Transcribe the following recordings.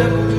Hallelujah.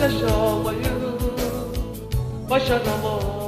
yaşamayı başaramam.